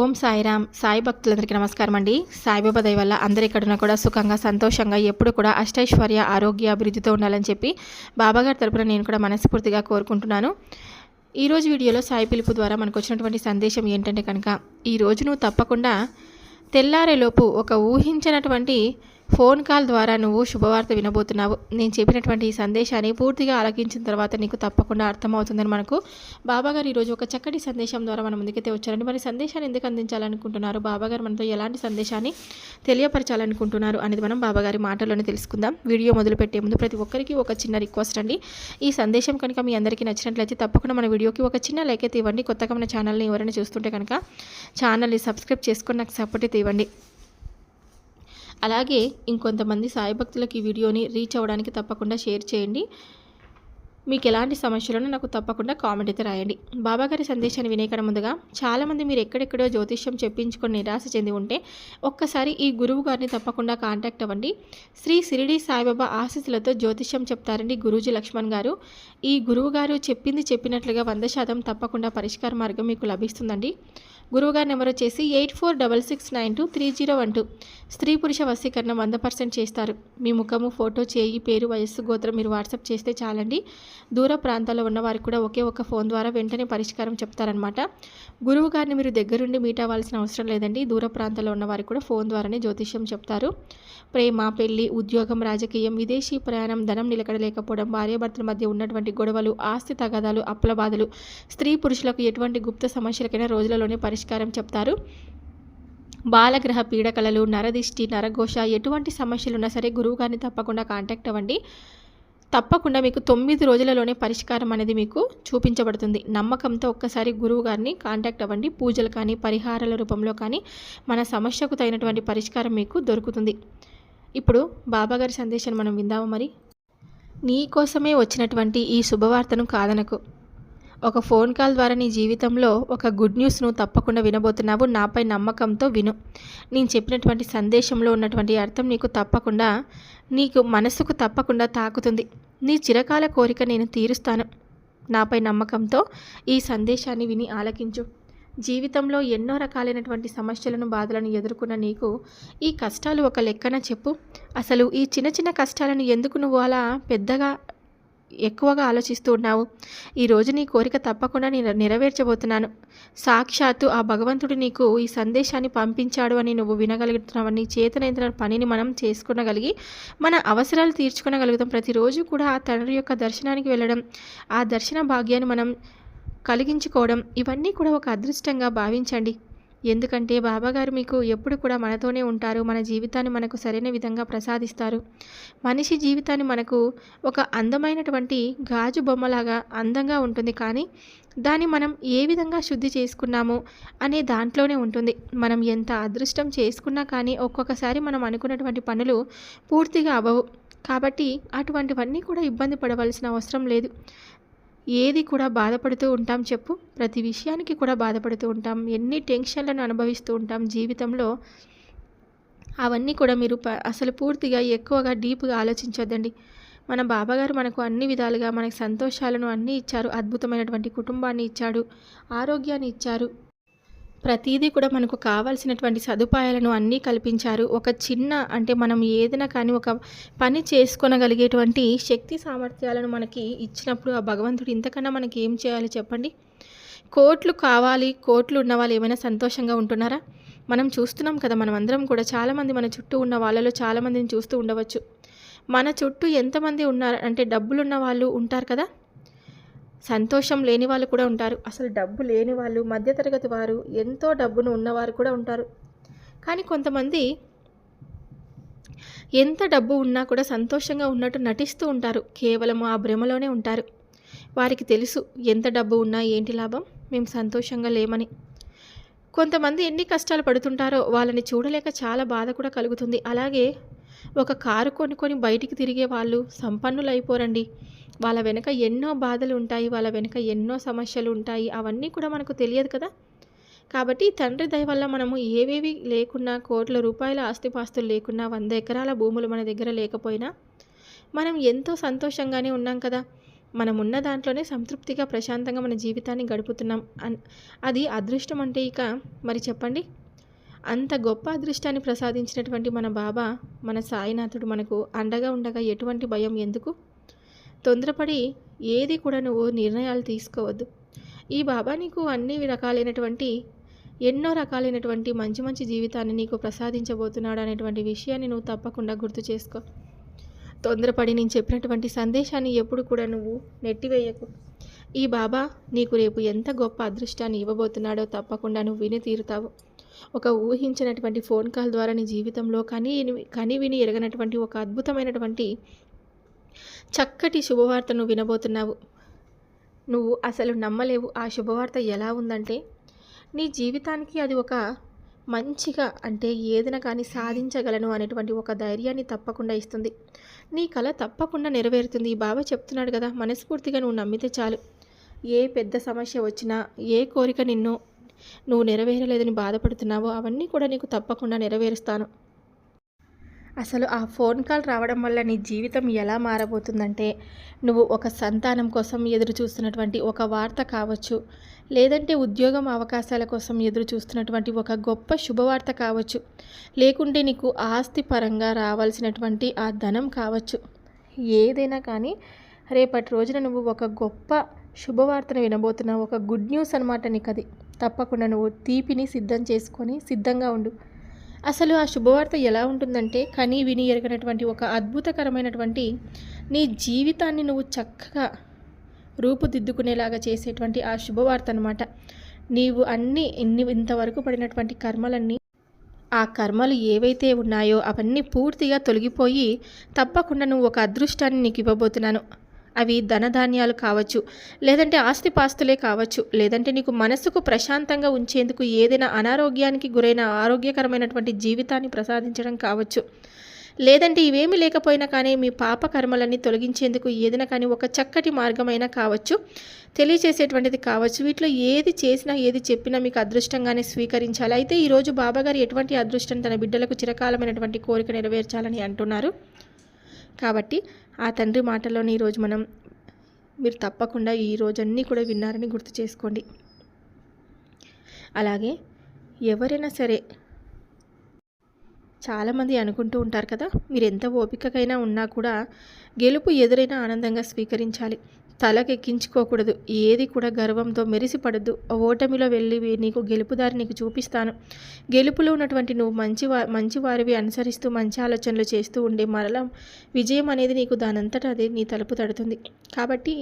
ఓం సాయిరామ్ సాయి భక్తులందరికీ నమస్కారం అండి సాయిబాబా దయ వల్ల అందరి ఎక్కడున్నా కూడా సుఖంగా సంతోషంగా ఎప్పుడు కూడా అష్టైశ్వర్య ఆరోగ్య అభివృద్ధితో ఉండాలని చెప్పి బాబాగారి తరపున నేను కూడా మనస్ఫూర్తిగా కోరుకుంటున్నాను. ఈరోజు వీడియోలో సాయి పిలుపు ద్వారా మనకు వచ్చినటువంటి సందేశం ఏంటంటే కనుక ఈరోజు నువ్వు తప్పకుండా తెల్లారేలోపు ఒక ఊహించినటువంటి ఫోన్ కాల్ ద్వారా నువ్వు శుభవార్త వినబోతున్నావు. నేను చెప్పినటువంటి ఈ సందేశాన్ని పూర్తిగా ఆలకించిన తర్వాత నీకు తప్పకుండా అర్థమవుతుందని మనకు బాబాగారు ఈరోజు ఒక చక్కటి సందేశం ద్వారా మన ముందుకైతే వచ్చారండి. మరి సందేశాన్ని ఎందుకు అందించాలనుకుంటున్నారు? బాబాగారు మనతో ఎలాంటి సందేశాన్ని తెలియపరచాలనుకుంటున్నారు అనేది మనం బాబాగారి మాటల్లోనే తెలుసుకుందాం. వీడియో మొదలుపెట్టే ముందు ప్రతి ఒక్కరికి ఒక చిన్న రిక్వెస్ట్ అండి. ఈ సందేశం కనుక మీ అందరికీ నచ్చినట్లయితే తప్పకుండా మన వీడియోకి ఒక చిన్న లైక్ అయితే ఇవ్వండి. కొత్తగా మన ఛానల్ని ఎవరైనా చూస్తుంటే కనుక ఛానల్ని సబ్స్క్రైబ్ చేసుకొని నాకు సపోర్ట్ అయితే ఇవ్వండి. అలాగే ఇంకొంతమంది సాయి భక్తులకు ఈ వీడియోని రీచ్ అవ్వడానికి తప్పకుండా షేర్ చేయండి. మీకు ఎలాంటి సమస్యలను నాకు తప్పకుండా కామెంట్ అయితే రాయండి. బాబాగారి సందేశాన్ని వినేకన్నా ముందుగా చాలామంది మీరు ఎక్కడెక్కడో జ్యోతిష్యం చెప్పించుకొని నిరాశ చెంది ఉంటే ఒక్కసారి ఈ గురువు గారిని తప్పకుండా కాంటాక్ట్ అవ్వండి. శ్రీ సిరిడి సాయిబాబా ఆశీస్సులతో జ్యోతిష్యం చెప్తారండి గురూజీ లక్ష్మణ్ గారు. ఈ గురువు గారు చెప్పింది చెప్పినట్లుగా వంద శాతం తప్పకుండా పరిష్కార మార్గం మీకు లభిస్తుందండి. గురువుగారి నెంబర్ వచ్చేసి eight four double six nine two three zero one two. స్త్రీ పురుష వశీకరణ వంద పర్సెంట్ చేస్తారు. మీ ముఖము ఫోటో చేయి పేరు వయస్సు గోత్రం మీరు వాట్సాప్ చేస్తే చాలండి. దూర ప్రాంతాల్లో ఉన్న వారికి కూడా ఒకే ఒక ఫోన్ ద్వారా వెంటనే పరిష్కారం చెప్తారనమాట గురువు గారిని మీరు దగ్గరుండి మీట్ అవ్వాల్సిన అవసరం లేదండి. దూర ప్రాంతాల్లో ఉన్న వారికి కూడా ఫోన్ ద్వారానే జ్యోతిష్యం చెప్తారు. ప్రేమ పెళ్ళి ఉద్యోగం రాజకీయం విదేశీ ప్రయాణం ధనం నిలకడలేకపోవడం భార్యాభర్తల మధ్య ఉన్నటువంటి గొడవలు ఆస్తి తగాదాలు అప్పుల బాధలు స్త్రీ పురుషులకు ఎటువంటి గుప్త సమస్యలకైనా రోజులలోనే పరిష్కారం చెప్తారు. బాలగ్రహ పీడకలలు నరదిష్టి నరఘోష ఎటువంటి సమస్యలు ఉన్నా సరే గురువు గారిని తప్పకుండా కాంటాక్ట్ అవ్వండి. తప్పకుండా మీకు తొమ్మిది రోజులలోనే పరిష్కారం అనేది మీకు చూపించబడుతుంది. నమ్మకంతో ఒక్కసారి గురువు గారిని కాంటాక్ట్ అవ్వండి. పూజలు కానీ పరిహారాల రూపంలో కానీ మన సమస్యకు తగినటువంటి పరిష్కారం మీకు దొరుకుతుంది. ఇప్పుడు బాబాగారి సందేశాన్ని మనం విందాము మరి. నీ కోసమే వచ్చినటువంటి ఈ శుభవార్తను కాదనకు. ఒక ఫోన్ కాల్ ద్వారా నీ జీవితంలో ఒక గుడ్ న్యూస్ను తప్పకుండా వినబోతున్నావు. నాపై నమ్మకంతో విను. నేను చెప్పినటువంటి సందేశంలో ఉన్నటువంటి అర్థం నీకు తప్పకుండా నీకు మనసుకు తప్పకుండా తాకుతుంది. నీ చిరకాల కోరిక నేను తీరుస్తాను. నాపై నమ్మకంతో ఈ సందేశాన్ని విని ఆలకించు. జీవితంలో ఎన్నో రకాలైనటువంటి సమస్యలను బాధలను ఎదుర్కొన్న నీకు ఈ కష్టాలు ఒక లెక్కన చెప్పు. అసలు ఈ చిన్న చిన్న కష్టాలను ఎందుకు నువ్వు అలా పెద్దగా ఎక్కువగా ఆలోచిస్తూ ఉన్నావు. ఈరోజు నీ కోరిక తప్పకుండా నేను నెరవేర్చబోతున్నాను. సాక్షాత్తు ఆ భగవంతుడు నీకు ఈ సందేశాన్ని పంపించాడు అని నువ్వు వినగలుగుతున్నావు. నీ చేతనైన పనిని మనం చేసుకునగలిగి మన అవసరాలు తీర్చుకునగలుగుతాం. ప్రతిరోజు కూడా ఆ తండ్రి యొక్క దర్శనానికి వెళ్ళడం ఆ దర్శన భాగ్యాన్ని మనం కలిగించుకోవడం ఇవన్నీ కూడా ఒక అదృష్టంగా భావించండి. ఎందుకంటే బాబాగారు మీకు ఎప్పుడు కూడా మనతోనే ఉంటారు మన జీవితాన్ని మనకు సరైన విధంగా ప్రసాదిస్తారు. మనిషి జీవితాన్ని మనకు ఒక అందమైనటువంటి గాజు బొమ్మలాగా అందంగా ఉంటుంది. కానీ దాన్ని మనం ఏ విధంగా శుద్ధి చేసుకున్నాము అనే దాంట్లోనే ఉంటుంది. మనం ఎంత అదృష్టం చేసుకున్నా కానీ ఒక్కొక్కసారి మనం అనుకున్నటువంటి పనులు పూర్తిగా అవ్వవు. కాబట్టి అటువంటివన్నీ కూడా ఇబ్బంది పడవలసిన అవసరం లేదు. ఏది కూడా బాధపడుతూ ఉంటాం చెప్పు. ప్రతి విషయానికి కూడా బాధపడుతూ ఉంటాం. ఎన్ని టెన్షన్లను అనుభవిస్తూ ఉంటాం జీవితంలో. అవన్నీ కూడా మీరు ప అసలు పూర్తిగా ఎక్కువగా డీప్గా ఆలోచించొద్దండి. మన బాబాగారు మనకు అన్ని విధాలుగా మనకు సంతోషాలను అన్నీ ఇచ్చారు. అద్భుతమైనటువంటి కుటుంబాన్ని ఇచ్చాడు. ఆరోగ్యాన్ని ఇచ్చారు. ప్రతిదీ కూడా మనకు కావాల్సినటువంటి సదుపాయాలను అన్నీ కల్పించారు. ఒక చిన్న అంటే మనం ఏదైనా కానీ ఒక పని చేసుకోనగలిగేటువంటి శక్తి సామర్థ్యాలను మనకి ఇచ్చినప్పుడు ఆ భగవంతుడు ఇంతకన్నా మనకి ఏం చేయాలి చెప్పండి? కోట్లు కావాలి కోట్లు ఉన్న వాళ్ళు ఏమైనా సంతోషంగా ఉంటున్నారా? మనం చూస్తున్నాం కదా మనం అందరం కూడా చాలామంది మన చుట్టూ ఉన్న వాళ్ళలో చాలామందిని చూస్తూ ఉండవచ్చు. మన చుట్టూ ఎంతమంది ఉన్నారు అంటే డబ్బులున్న వాళ్ళు ఉంటారు కదా? సంతోషం లేని వాళ్ళు కూడా ఉంటారు. అసలు డబ్బు లేని వాళ్ళు మధ్యతరగతి వారు ఎంతో డబ్బును ఉన్నవారు కూడా ఉంటారు. కానీ కొంతమంది ఎంత డబ్బు ఉన్నా కూడా సంతోషంగా ఉన్నట్టు నటిస్తూ ఉంటారు. కేవలం ఆ భ్రమలోనే ఉంటారు. వారికి తెలుసు ఎంత డబ్బు ఉన్నా ఏంటి లాభం? మేము సంతోషంగా లేమని. కొంతమంది ఎన్ని కష్టాలు పడుతుంటారో వాళ్ళని చూడలేక చాలా బాధ కూడా కలుగుతుంది. అలాగే ఒక కారు కొనుక్కొని బయటికి తిరిగే వాళ్ళు సంపన్నులు అయిపోరండి వాళ్ళ వెనుక ఎన్నో బాధలు ఉంటాయి వాళ్ళ వెనుక ఎన్నో సమస్యలు ఉంటాయి అవన్నీ కూడా మనకు తెలియదు కదా. కాబట్టి తండ్రి దయ వల్ల మనము ఏవేవి లేకున్నా కోట్ల రూపాయల ఆస్తిపాస్తులు లేకున్నా వంద ఎకరాల భూములు మన దగ్గర లేకపోయినా మనం ఎంతో సంతోషంగానే ఉన్నాం కదా. మనం ఉన్న దాంట్లోనే సంతృప్తిగా ప్రశాంతంగా మన జీవితాన్ని గడుపుతున్నాం. అన్ అది అదృష్టం అంటే ఇక మరి చెప్పండి? అంత గొప్ప అదృష్టాన్ని ప్రసాదించినటువంటి మన బాబా మన సాయినాథుడు మనకు అండగా ఉండగా ఎటువంటి భయం ఎందుకు? తొందరపడి ఏది కూడా నువ్వు నిర్ణయాలు తీసుకోవద్దు. ఈ బాబా నీకు అన్ని రకాలైనటువంటి ఎన్నో రకాలైనటువంటి మంచి మంచి జీవితాన్ని నీకు ప్రసాదించబోతున్నాడు అనేటువంటి విషయాన్ని నువ్వు తప్పకుండా గుర్తు చేసుకో. తొందరపడి నేను చెప్పినటువంటి సందేశాన్ని ఎప్పుడు కూడా నువ్వు నెట్టివేయకు. ఈ బాబా నీకు రేపు ఎంత గొప్ప అదృష్టాన్ని ఇవ్వబోతున్నాడో తప్పకుండా నువ్వు విని తీరుతావు. ఒక ఊహించినటువంటి ఫోన్ కాల్ ద్వారా నీ జీవితంలో కని కని విని ఎరగనటువంటి ఒక అద్భుతమైనటువంటి చక్కటి శుభవార్తను వినబోతున్నావు. నువ్వు అసలు నమ్మలేవు ఆ శుభవార్త ఎలా ఉందంటే నీ జీవితానికి అది ఒక మంచిగా అంటే ఏదైనా కానీ సాధించగలను అనేటువంటి ఒక ధైర్యాన్ని తప్పకుండా ఇస్తుంది. నీ కళ తప్పకుండా నెరవేరుతుంది. ఈ బాబా చెప్తున్నాడు కదా మనస్ఫూర్తిగా నువ్వు నమ్మితే చాలు. ఏ పెద్ద సమస్య వచ్చినా ఏ కోరిక నిన్ను నువ్వు నెరవేరలేదని బాధపడుతున్నావో అవన్నీ కూడా నీకు తప్పకుండా నెరవేరుస్తాను. అసలు ఆ ఫోన్ కాల్ రావడం వల్ల నీ జీవితం ఎలా మారబోతుందంటే నువ్వు ఒక సంతానం కోసం ఎదురు చూస్తున్నటువంటి ఒక వార్త కావచ్చు లేదంటే ఉద్యోగం అవకాశాల కోసం ఎదురు చూస్తున్నటువంటి ఒక గొప్ప శుభవార్త కావచ్చు లేకుంటే నీకు ఆస్తి పరంగా రావాల్సినటువంటి ఆ ధనం కావచ్చు. ఏదైనా కానీ రేపటి రోజున నువ్వు ఒక గొప్ప శుభవార్తను వినబోతున్నావు ఒక గుడ్ న్యూస్ అనమాట నీకు అది తప్పకుండా నువ్వు తీపిని సిద్ధం చేసుకొని సిద్ధంగా ఉండు. అసలు ఆ శుభవార్త ఎలా ఉంటుందంటే కనీ విని ఎరగనటువంటి ఒక అద్భుతకరమైనటువంటి నీ జీవితాన్ని నువ్వు చక్కగా రూపుదిద్దుకునేలాగా చేసేటువంటి ఆ శుభవార్త అనమాట నీవు అన్ని ఇన్ని ఇంతవరకు పడినటువంటి కర్మలన్నీ ఆ కర్మలు ఏవైతే ఉన్నాయో అవన్నీ పూర్తిగా తొలగిపోయి తప్పకుండా నువ్వు ఒక అదృష్టాన్ని నీకు ఇవ్వబోతున్నాను. అవి ధనధాన్యాలు కావచ్చు లేదంటే ఆస్తిపాస్తులే కావచ్చు లేదంటే నీకు మనసుకు ప్రశాంతంగా ఉంచేందుకు ఏదైనా అనారోగ్యానికి గురైన ఆరోగ్యకరమైనటువంటి జీవితాన్ని ప్రసాదించడం కావచ్చు. లేదంటే ఇవేమీ లేకపోయినా కానీ మీ పాప కర్మలన్నీ తొలగించేందుకు ఏదైనా కానీ ఒక చక్కటి మార్గమైనా కావచ్చు తెలియచేసేటువంటిది కావచ్చు. వీటిలో ఏది చేసినా ఏది చెప్పినా మీకు అదృష్టంగానే స్వీకరించాలి. అయితే ఈరోజు బాబాగారు ఎటువంటి అదృష్టం తన బిడ్డలకు చిరకాలమైనటువంటి కోరిక నెరవేర్చాలని అంటున్నారు? కాబట్టి ఆ తండ్రి మాటల్లోని ఈరోజు మనం మీరు తప్పకుండా ఈ రోజన్నీ కూడా విన్నారని గుర్తు చేసుకోండి. అలాగే ఎవరైనా సరే చాలామంది అనుకుంటూ ఉంటారు కదా మీరు ఎంత ఓపికకైనా ఉన్నా కూడా గెలుపు ఎదురైనా ఆనందంగా స్వీకరించాలి. తలకెక్కించుకోకూడదు. ఏది కూడా గర్వంతో మెరిసిపడద్దు. ఓటమిలో వెళ్ళి నీకు గెలుపుదారి నీకు చూపిస్తాను. గెలుపులో ఉన్నటువంటి నువ్వు మంచి మంచి వారివి అనుసరిస్తూ మంచి ఆలోచనలు చేస్తూ ఉండే మరల విజయం అనేది నీకు దానంతటా అదే నీ తలుపు తడుతుంది. కాబట్టి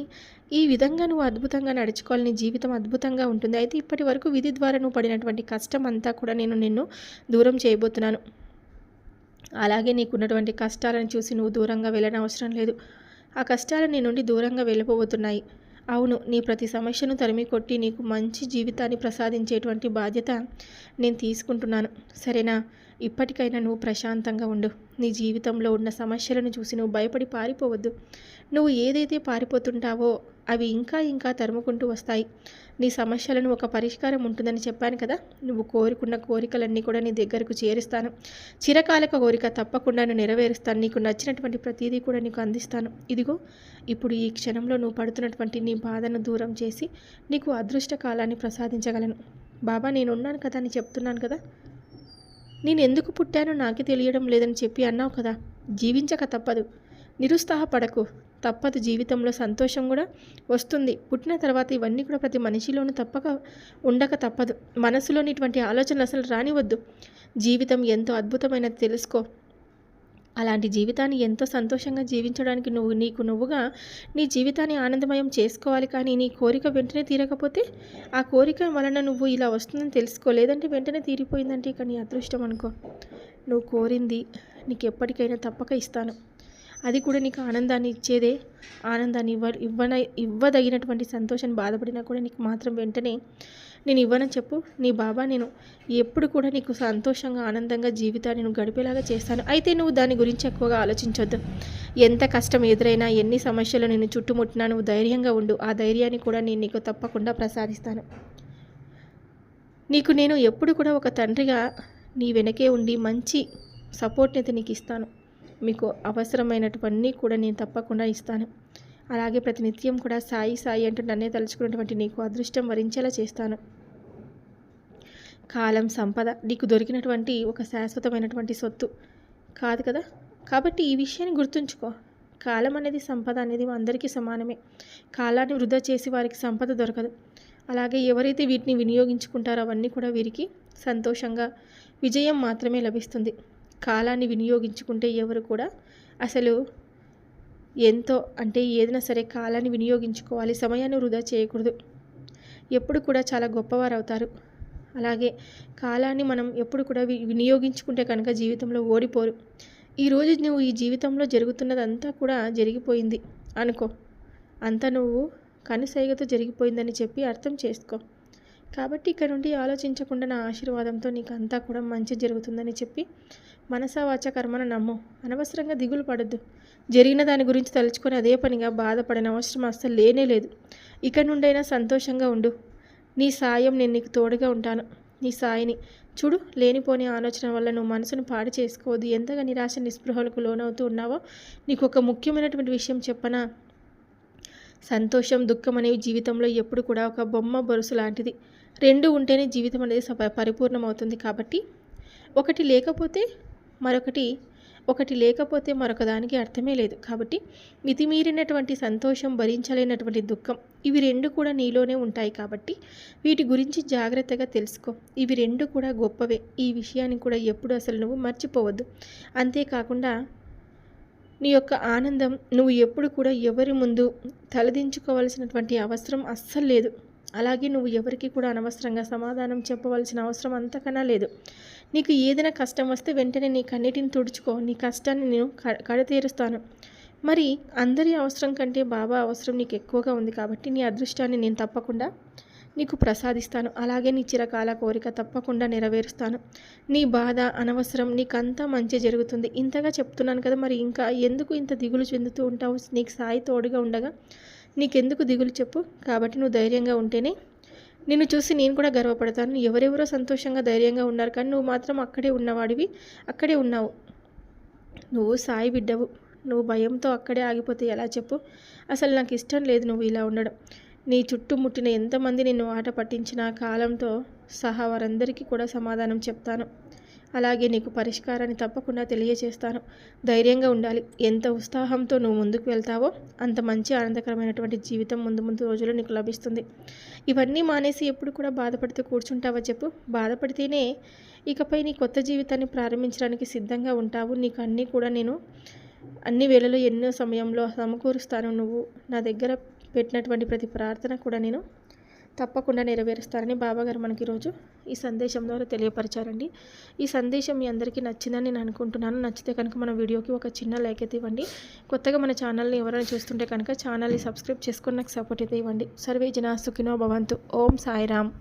ఈ విధంగా నువ్వు అద్భుతంగా నడుచుకోవాలి. నీ జీవితం అద్భుతంగా ఉంటుంది. అయితే ఇప్పటి వరకు విధి ద్వారా నువ్వు పడినటువంటి కష్టం అంతా కూడా నేను నిన్ను దూరం చేయబోతున్నాను. అలాగే నీకున్నటువంటి కష్టాలను చూసి నువ్వు దూరంగా వెళ్ళనవసరం లేదు. ఆ కష్టాలు నీ నుండి దూరంగా వెళ్ళిపోబోతున్నాయి. అవును నీ ప్రతి సమస్యను తరిమి కొట్టి నీకు మంచి జీవితాన్ని ప్రసాదించేటువంటి బాధ్యత నేను తీసుకుంటున్నాను. సరేనా? ఇప్పటికైనా నువ్వు ప్రశాంతంగా ఉండు. నీ జీవితంలో ఉన్న సమస్యలను చూసి నువ్వు భయపడి పారిపోవద్దు. నువ్వు ఏదైతే పారిపోతుంటావో అవి ఇంకా ఇంకా తరుముకుంటూ వస్తాయి. నీ సమస్యలను ఒక పరిష్కారం ఉంటుందని చెప్పాను కదా? నువ్వు కోరుకున్న కోరికలన్నీ కూడా నీ దగ్గరకు చేరుస్తాను. చిరకాలక కోరిక తప్పకుండా నేను నెరవేరుస్తాను. నీకు నచ్చినటువంటి ప్రతిదీ కూడా నీకు అందిస్తాను. ఇదిగో ఇప్పుడు ఈ క్షణంలో నువ్వు పడుతున్నటువంటి నీ బాధను దూరం చేసి నీకు అదృష్ట కాలాన్ని ప్రసాదించగలను. బాబా నేనున్నాను కదా అని చెప్తున్నాను కదా? నేను ఎందుకు పుట్టానో నాకే తెలియడం లేదని చెప్పి అన్నావు కదా? జీవించక తప్పదు. నిరుత్సాహపడకు. తప్పదు జీవితంలో సంతోషం కూడా వస్తుంది. పుట్టిన తర్వాత ఇవన్నీ కూడా ప్రతి మనిషిలోనూ తప్పక ఉండక తప్పదు. మనసులోని ఇటువంటి ఆలోచనలు అసలు రానివద్దు. జీవితం ఎంతో అద్భుతమైనది తెలుసుకో. అలాంటి జీవితాన్ని ఎంతో సంతోషంగా జీవించడానికి నువ్వు నీకు నువ్వుగా నీ జీవితాన్ని ఆనందమయం చేసుకోవాలి కానీ నీ కోరిక వెంటనే తీరకపోతే ఆ కోరిక వలన నువ్వు ఇలా వస్తుందని తెలుసుకో. లేదంటే వెంటనే తీరిపోయిందంటే ఇక నీ అదృష్టం అనుకో. నువ్వు కోరింది నీకు ఎప్పటికైనా తప్పక ఇస్తాను. అది కూడా నీకు ఆనందాన్ని ఇచ్చేదే. ఆనందాన్ని ఇవ్వ ఇవ్వన ఇవ్వదగినటువంటి సంతోషాన్ని బాధపడినా కూడా నీకు మాత్రం వెంటనే నేను ఇవ్వనని చెప్పు. నీ బాబా నేను ఎప్పుడు కూడా నీకు సంతోషంగా ఆనందంగా జీవితాన్ని నేను గడిపేలాగా చేస్తాను. అయితే నువ్వు దాని గురించి ఎక్కువగా ఆలోచించొద్దు. ఎంత కష్టం ఎదురైనా ఎన్ని సమస్యలు నేను చుట్టుముట్టినా నువ్వు ధైర్యంగా ఉండు. ఆ ధైర్యాన్ని కూడా నేను నీకు తప్పకుండా ప్రసాదిస్తాను. నీకు నేను ఎప్పుడు కూడా ఒక తండ్రిగా నీ వెనకే ఉండి మంచి సపోర్ట్ని అయితే నీకు ఇస్తాను. మీకు అవసరమైనటువన్నీ కూడా నేను తప్పకుండా ఇస్తాను. అలాగే ప్రతినిత్యం కూడా సాయి సాయి అంటూ నన్నే తలుచుకున్నటువంటి నీకు అదృష్టం వరించేలా చేస్తాను. కాలం సంపద నీకు దొరికినటువంటి ఒక శాశ్వతమైనటువంటి సొత్తు. కాదు కదా? కాబట్టి ఈ విషయాన్ని గుర్తుంచుకో. కాలం అనేది సంపద అనేది అందరికీ సమానమే. కాలాన్ని వృధా చేసి వారికి సంపద దొరకదు. అలాగే ఎవరైతే వీటిని వినియోగించుకుంటారో అవన్నీ కూడా వీరికి సంతోషంగా విజయం మాత్రమే లభిస్తుంది. కాలాన్ని వినియోగించుకుంటే ఎవరు కూడా అసలు ఎంతో అంటే ఏదైనా సరే కాలాన్ని వినియోగించుకోవాలి సమయాన్ని వృధా చేయకూడదు. ఎప్పుడు కూడా చాలా గొప్పవారు అవుతారు అలాగే కాలాన్ని మనం ఎప్పుడు కూడా వినియోగించుకుంటే కనుక జీవితంలో ఓడిపోరు. ఈరోజు నువ్వు ఈ జీవితంలో జరుగుతున్నదంతా కూడా జరిగిపోయింది అనుకో. అంతా నువ్వు కనుసైగతో జరిగిపోయిందని చెప్పి అర్థం చేసుకో. కాబట్టి ఇక్కడ నుండి ఆలోచించకుండా నా ఆశీర్వాదంతో నీకు అంతా కూడా మంచి జరుగుతుందని చెప్పి మనసావాచ కర్మను నమ్ము. అనవసరంగా దిగులు పడద్దు. జరిగిన దాని గురించి తలుచుకొని అదే పనిగా బాధపడిన అవసరం అస్సలు లేనే లేదు. ఇక నుండైనా సంతోషంగా ఉండు. నీ సాయం నేను నీకు తోడుగా ఉంటాను. నీ సాయిని. చూడు లేనిపోని ఆలోచన వల్ల నువ్వు మనసును పాడు చేసుకోవద్దు. ఎంతగా నిరాశ నిస్పృహలకు లోనవుతూ ఉన్నావో నీకు ఒక ముఖ్యమైనటువంటి విషయం చెప్పనా? సంతోషం దుఃఖం అనేవి జీవితంలో ఎప్పుడు కూడా ఒక బొమ్మ బొరుసు లాంటిది. రెండు ఉంటేనే జీవితం అనేది పరిపూర్ణమవుతుంది కాబట్టి ఒకటి లేకపోతే మరొకటి ఒకటి లేకపోతే మరొక దానికి అర్థమే లేదు. కాబట్టి మితిమీరినటువంటి సంతోషం భరించలేనటువంటి దుఃఖం ఇవి రెండు కూడా నీలోనే ఉంటాయి కాబట్టి వీటి గురించి జాగ్రత్తగా తెలుసుకో. ఇవి రెండు కూడా గొప్పవే. ఈ విషయాన్ని కూడా ఎప్పుడు అసలు నువ్వు మర్చిపోవద్దు. అంతేకాకుండా నీ యొక్క ఆనందం నువ్వు ఎప్పుడు కూడా ఎవరి ముందు తలదించుకోవాల్సినటువంటి అవసరం అస్సలు లేదు. అలాగే నువ్వు ఎవరికి కూడా అనవసరంగా సమాధానం చెప్పవలసిన అవసరం అంతకన్నా లేదు. నీకు ఏదైనా కష్టం వస్తే వెంటనే నీ కన్నిటిని తుడుచుకో నీ కష్టాన్ని నేను కడతీరుస్తాను. మరి అందరి అవసరం కంటే బాబా అవసరం నీకు ఎక్కువగా ఉంది కాబట్టి నీ అదృష్టాన్ని నేను తప్పకుండా నీకు ప్రసాదిస్తాను. అలాగే నీ చిరకాల కోరిక తప్పకుండా నెరవేరుస్తాను. నీ బాధ అనవసరం నీకంతా మంచి జరుగుతుంది. ఇంతగా చెప్తున్నాను కదా మరి ఇంకా ఎందుకు ఇంత దిగులు చెందుతూ ఉంటావు? నీకు సాయి తోడుగా ఉండగా నీకెందుకు దిగులు చెప్పు. కాబట్టి నువ్వు ధైర్యంగా ఉంటేనే నిన్ను చూసి నేను కూడా గర్వపడతాను. ఎవరెవరో సంతోషంగా ధైర్యంగా ఉన్నారు. కానీ నువ్వు మాత్రం అక్కడే ఉన్నవాడివి. అక్కడే ఉన్నావు. నువ్వు సాయి బిడ్డవు. నువ్వు భయంతో అక్కడే ఆగిపోతే ఎలా చెప్పు? అసలు నాకు ఇష్టం లేదు నువ్వు ఇలా ఉండడం. నీ చుట్టుముట్టిన ఎంతమంది నిన్ను ఆట పట్టించిన కాలంతో సహా వారందరికీ కూడా సమాధానం చెప్తాను. అలాగే నీకు పరిష్కారాన్ని తప్పకుండా తెలియజేస్తాను. ధైర్యంగా ఉండాలి. ఎంత ఉత్సాహంతో నువ్వు ముందుకు వెళ్తావో అంత మంచి ఆనందకరమైనటువంటి జీవితం ముందు ముందు రోజుల్లో నీకు లభిస్తుంది. ఇవన్నీ మానేసి ఎప్పుడు కూడా బాధపడుతూ కూర్చుంటావో చెప్పు. బాధపడితేనే ఇకపై నీ కొత్త జీవితాన్ని ప్రారంభించడానికి సిద్ధంగా ఉంటావు. నీకు అన్నీ కూడా నేను అన్ని వేళలో ఎన్నో సమయంలో సమకూరుస్తాను. నువ్వు నా దగ్గర పెట్టినటువంటి ప్రతి ప్రార్థన కూడా నేను తప్పకుండా నెరవేరుస్తారని బాబాగారు మనకి ఈరోజు ఈ సందేశం ద్వారా తెలియపరిచారండి. ఈ సందేశం మీ అందరికీ నచ్చిందని నేను అనుకుంటున్నాను. నచ్చితే కనుక మన వీడియోకి ఒక చిన్న లైక్ అయితే ఇవ్వండి. కొత్తగా మన ఛానల్ని ఎవరైనా చూస్తుంటే కనుక ఛానల్ని సబ్స్క్రైబ్ చేసుకొని నాకు సపోర్ట్ అయితే ఇవ్వండి. సర్వే జనా సుఖినో భవంతు. ఓం సాయిరామ్.